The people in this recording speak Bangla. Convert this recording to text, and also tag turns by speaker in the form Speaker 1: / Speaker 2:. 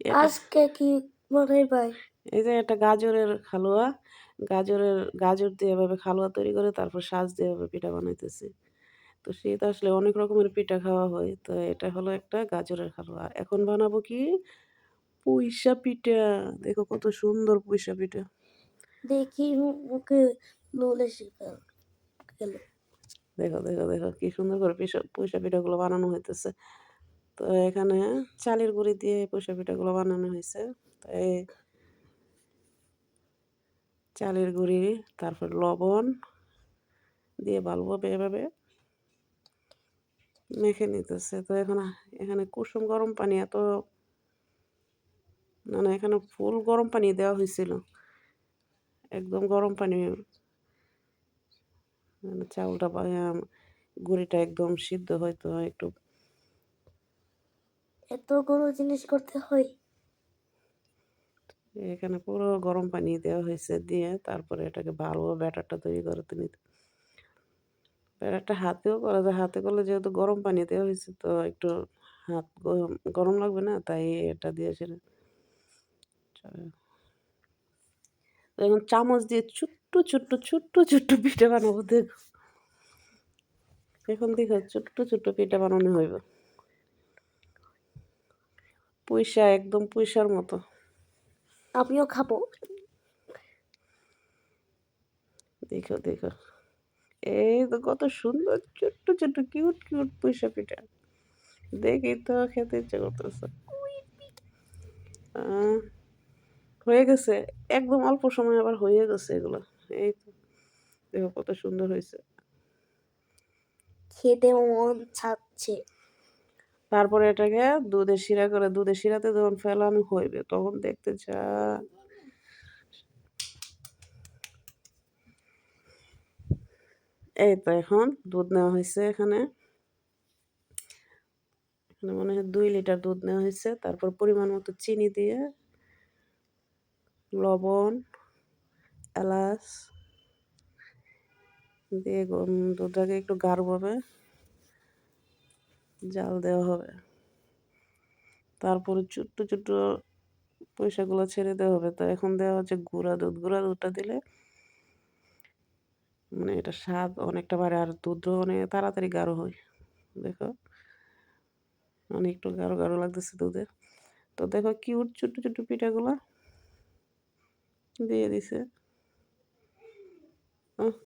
Speaker 1: আজকে কি মনে ভাই
Speaker 2: এই যে একটা গাজরের হালুয়া গাজরের গাজর দিয়ে এভাবে হালুয়া তৈরি করে তারপর সাজ দিয়ে এভাবে পিঠা বানাইতেছি। তো শীত আসলে অনেক রকমের পিঠা খাওয়া হয় তো এটা হলো একটা গাজরের হালুয়া এখন বানাবো কি? পুইশা পিঠা। দেখো কত সুন্দর পুইশা পিঠা।
Speaker 1: দেখি মুখে লোলে
Speaker 2: দেখো দেখো দেখো কি সুন্দর করে পুইশা পিঠাগুলো বানানো হইতেছে। তো এখানে চালের গুঁড়ি দিয়ে পুইশা পিঠাগুলো বানানো হয়েছে। তো এই চালের গুঁড়ি, তারপর লবণ দিয়ে ভালোভাবে এভাবে মেখে নিতেছে। তো এখন, এখানে কুসুম গরম পানি এত, না না, এখানে ফুল গরম পানি দেওয়া হয়েছিল। একদম গরম পানি। মানে চাউলটা গুঁড়িটা একদম সিদ্ধ হয়তো একটু
Speaker 1: এতগুলো জিনিস করতে হয়।
Speaker 2: এখানে পুরো গরম পানি দেওয়া হয়েছে দিয়ে তারপরে এটাকে ভালো ব্যাটারটা তৈরি করতে নিতে ব্যাটারটা হাতেও করা যায়, হাতে করলে যেহেতু গরম পানি দেওয়া হয়েছে তো একটু হাত গরম লাগবে না তাই এটা দিয়েছিল এখন চামচ দিয়ে ছোট্ট ছোট্ট ছোট্ট ছোট্ট পিঠে বানাবো দেখো এখন দেখো ছোট্ট ছোট্ট পিঠা বানানো হইব। পয়সা একদম পয়সার মতো।
Speaker 1: আমিও খাব।
Speaker 2: দেখো দেখো। এই তো কত সুন্দর ছোট্ট ছোট্ট কিউট কিউট পয়সা পিঠা। দেখি তো খেতে ইচ্ছে করতেছে। আহ, হয়ে গেছে। একদম অল্প সময় আবার হয়ে গেছে এগুলো। এই তো দেখো কত সুন্দর হয়েছে।
Speaker 1: খেতে মন ছাড়ছে
Speaker 2: তারপরে এটাকে দুধের শিরা করে, দুধের শিরাতে যখন ফেলানো হইবে, তখন দেখতে যা এই তো এখন দুধ নেওয়া হয়েছে এখানে। এখানে মনে হয় দুই লিটার দুধ নেওয়া হয়েছে তারপর পরিমাণ মতো চিনি দিয়ে লবণ, এলাচ দিয়ে দুধটাকে একটু গাঢ়ভাবে জাল দেওয়া হবে। তারপরে ছোট্ট ছোট্ট পয়সাগুলো ছেড়ে দেওয়া হবে। তো এখন দেওয়া হচ্ছে গুঁড়া দুধ। গুঁড়া দুধটা দিলে মানে এটা স্বাদ অনেকটা বাড়ে আর দুধও অনেক তাড়াতাড়ি গাঢ় হয়। দেখো অনেক একটু গাঢ় গাঢ় লাগতেছে দুধের তো দেখো কিউট ছোট্ট ছোট্ট পিঠাগুলো দিয়ে দিছে।